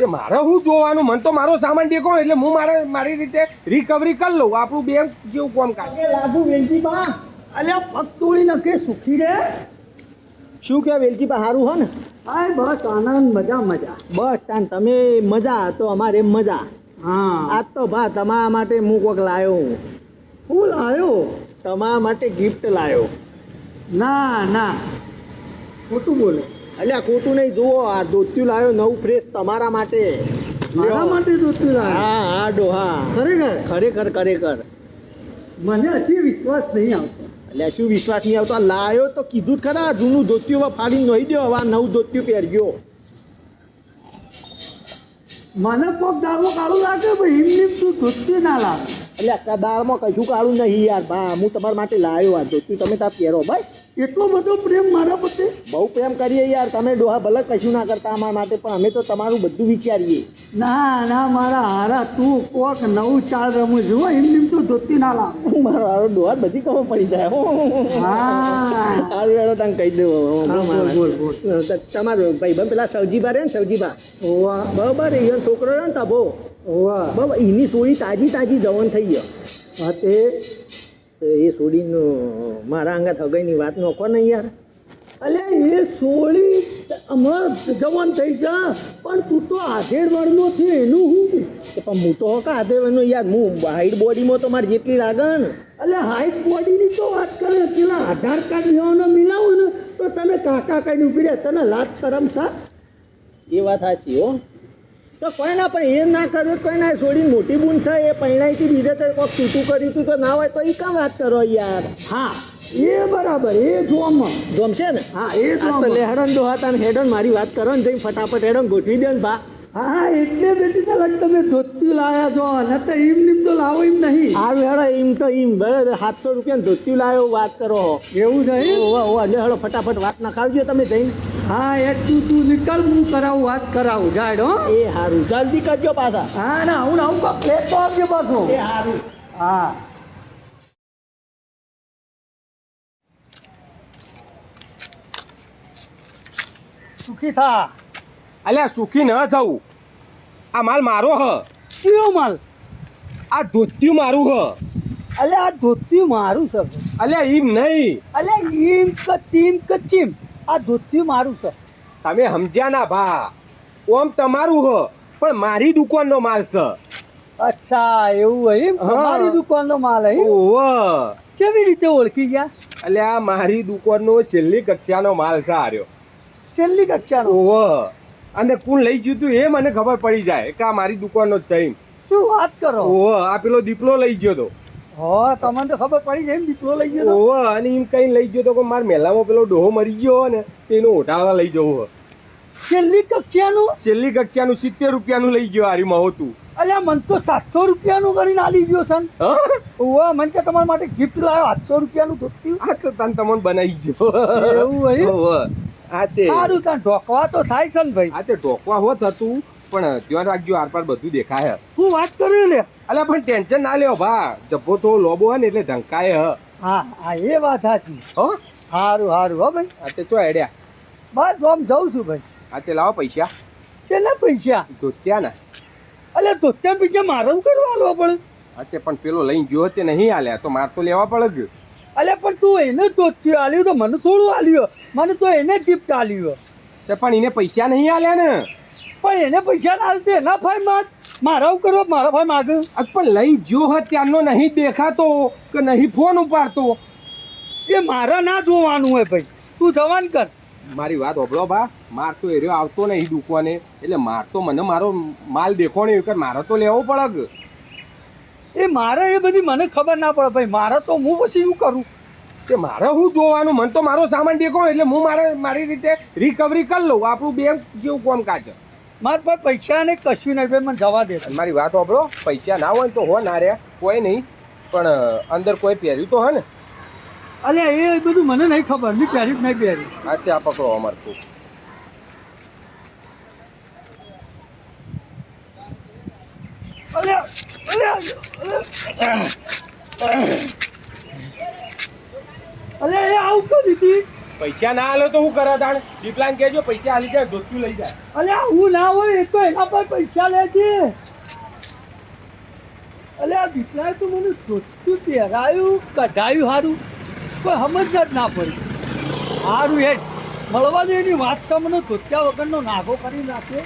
તે મારે હું જોવાનું? મને તો મારો સામાન ટેકો એટલે હું મારે મારી રીતે રિકવરી કરી લઉં. આપણું બેંક જેવું કોમ કામ લાગુ વેલજીબા અલે પગ નકે સુખી રે? શું કે વેલજીબા સારું હો ને? હા બસ આનંદ મજા મજા. બસ તાન તમે મજા તો અમારે મજા. હા. આજ તો ભા તમારા માટે હું કોક લાયો ફૂલ લાયો? તમારા માટે ગિફ્ટ લાયો. ના ના. ખોટું બોલે. અલ્યા ખોટું નહીં જુઓ આ ધોતિયું લાવ્યો નવું ફ્રેશ તમારા માટે. મારા. માટે જોતું લાવ્યો? હા હા ડોહા ખરેખર? ખરેખર ખરેખર. મને હજી વિશ્વાસ નહીં આવતો. એટલે શું વિશ્વાસ નહીં આવતો? આ લાયો તો કીધું જ ખરા જૂનું ધોત્યું ફાડી નહીં દો હવે આ નવું ધોતિયું પહેરજો મને કોક દાવો કાળું લાગે ભાઈ એમની તું ધોત્યું ના લાગે? એટલે આ દાળમાં કશું કાઢું નહીં યાર. બા હું તમારા માટે લાવ્યો આ ધોતિયું તમે ત્યાં પહેરો. ભાઈ એટલો બધો પ્રેમ મારા પ્રત્યે? બહુ પ્રેમ કરીએ યાર. તમે ડોહા ભલે કશું ના કરતા અમારા માટે પણ અમે તો તમારું બધું વિચારીએ. ના ના મારા હારા તું કોક નવું ચાલ રમું છું. હો, એમની તો ધોતી ના લાગે મારો હારો ડોહા બધી ખબર પડી જાય. સારું એનો તને કહી દઉં ભાઈ. તમારો ભાઈબંધ પેલા સવજીબા રે ને સવજીબા બરોબર એ છોકરો રહે ને તબો બરોબર એની સોડી તાજી તાજી જવાન થઈ ગયો. હા તે એ સોડીનો મારા અંગાત થગાઈની વાત નોખો નહીં યાર. અલે, એ સોળી હમણાં જવાન થઈ જા, પણ તું તો આધેડ વળનો છે, એનું હું? પણ હું તો હકા આધેડ વળનો યાર, હું હાઈટ બોડીમાં તો મારે જેટલી લાગે ને અલે, હાઈટ બોડીની તો વાત કરે, પેલા આધાર કાર્ડ લેવાનો મિલાવું ને, તો તને કાકા કઈ ઊભી રહે, તને લાજ શરમ સા એ વાત સાચી હો. તો કોઈ ના પણ એ ના કર્યું કોઈ ના છોડી મોટી બૂન છે એ પહેણાઈથી બીજે તો કોઈક તૂટું કર્યું તું તો ના હોય તો એ કામ વાત કરો યાર. હા. એ બરાબર એ જોવામાં ગમશે ને? હા એ તો લેહડન દોહાતા ને હેડન મારી વાત કરો ને જઈ ફટાફટ હેડન ગોઠવી દે ને ભા. હા હા એટલે બેટી તરત તમે ધોતી લાયા છો ને તો એમ નીમ તો લાવો એમ નહીં. સારું હેડો એમ તો એમ બરાબર સાતસો રૂપિયા ધોતી લાયો વાત કરો. એવું છે ઓ લે હેડો ફટાફટ વાત ના ખાવજો તમે જઈને. હા એ તું તું નીકળ હું કરાવું વાત કરાવું. જાડ હો. એ સારું જલ્દી કરજો પાછા. હા ના હું આવું કાંક તો આપજો પાછો. એ સારું હા. સુખી થા. અલ્યા સુખી ન થવું આ માલ મારો હ. શું માલ? આ ધોત્યું મારું હ. અલ્યા આ ધોત્યું મારું છે. અલ્યા એમ નહીં. અલ્યા ઈમ કે તીમ કે ચીમ? આ ધોતિયું મારું છે. તમે સમજ્યા ના ભા. ઓમ તમારું હ પણ મારી દુકાનનો માલ છે. અચ્છા એવું હઈ મારી દુકાનનો માલ હઈ ઓવ કેવી રીતે ઓળખી ગયા? એટલે આ મારી દુકાનનો છેલ્લી કક્ષાનો માલ છે આર્યો છેલ્લી કક્ષાનો? ઓવ અને કોણ લઈ ગયું તું એ મને ખબર પડી જાય કે આ મારી દુકાનનો જ છે શું વાત કરો? ઓવ આ પેલો દીપલો લઈ ગયો તો. હો તમને તો ખબર પડી જાય એમ દીપડો લઈ ગયો તો? અને એમ કઈ લઈ ગયો તો કે મારા મેલામાં પેલો ડોહો મરી ગયો ને તેનો એનો લઈ જવું છેલ્લી કક્ષાનું? છેલ્લી કક્ષાનું સિત્તેર રૂપિયાનું લઈ ગયો હારી મહોતું અરે મન તો સાતસો રૂપિયાનું ગણીને આલી ગયો સન હા? મન કે તમારા માટે ગિફ્ટ લાવ્યો આઠસો રૂપિયાનું ધોતિયું. આ તો તને તમને બનાવી ગયો. એવું હોય? આ તે. સારું ત્યાં ઢોકવા તો થાય છે ને ભાઈ. આ તે ઢોકવા હોત હતું પણ ધ્યાન રાખજો આરપાર બધું દેખાય. હું વાત કરું લે. અલ્યા પણ ટેન્શન ના લ્યો ભા. જબ્બો તો લોબો હે ને એટલે ઢંકાય હ. હા હા એ વાત સાચી. હો? હારું સારું હો ભાઈ. આ તે ચો હેડ્યા? બસ આમ જાઉં છું ભાઈ. આ તે લાવો પૈસા. શેના પૈસા? ધોત્યા ના અલ્યા ધોત્યા પૈસા મારે શું કરવા આલવા પડે? આ તે પણ પેલો લઈને ગયો તે નહીં આલ્યા. તો માર તો લેવા પડે ગયો. અલ્યા પણ તું એને ધોત્યું આલ્યું તો મને થોડું આલ્યું. મને તો એને ગિફ્ટ આલ્યું. તે પણ એને પૈસા નહીં આલ્યા ને? પણ એને પૈસા ના આલતે એના ભાઈ માગ મારા કરવા મારા ભાઈ માગ. પણ લઈ જો હ ત્યારનો નહીં દેખાતો કે નહીં ફોન ઉપાડતો. એ મારા ના જોવાનું હોય ભાઈ. તું જવાન કર. મારી વાત હોભળો બા. માર તો એરિયો આવતો નહીં દુકાને એટલે માર તો મને મારો માલ દેખો નહીં કે મારે તો લેવો પડે એ મારે એ બધી મને ખબર ના પડે ભાઈ. મારે તો હું પછી શું કરું? કે મારે શું જોવાનું? મને તો મારો સામાન દેખો. એટલે હું મારે મારી રીતે રિકવરી કરી લઉં. આપણું બેંક જેવું કોમ કાજ. મારા પાસે પૈસા નહીં કશું નહીં. ભાઈ મને જવા દે. મારી વાત વાપરો પૈસા ના હોય તો હો ના રે. કોઈ નહીં. પણ અંદર કોઈ પહેર્યું તો હે ને. અલે એ બધું મને નહીં ખબર. નહીં પહેર્યું નહીં પહેર્યું? આ ત્યાં પકડો અમાર તું. અલે એ આવું કરી દીધી પૈસા ના આલો તો હું કરે તાણ દીપલાન કહેજો, પૈસા આલી જાય ધોતું લઈ જાય. અલ્યા હું ના હોય, એ તો એના પર પૈસા લે છે. અલ્યા દીપલાએ તો મને ધોતું પહેરાયું, કઢાયું સારું કોઈ સમજ ના પડી. સારું હેડ. મળવા દે એની વાત મને ધોત્યા વગરનો નાગો કરી નાખ્યો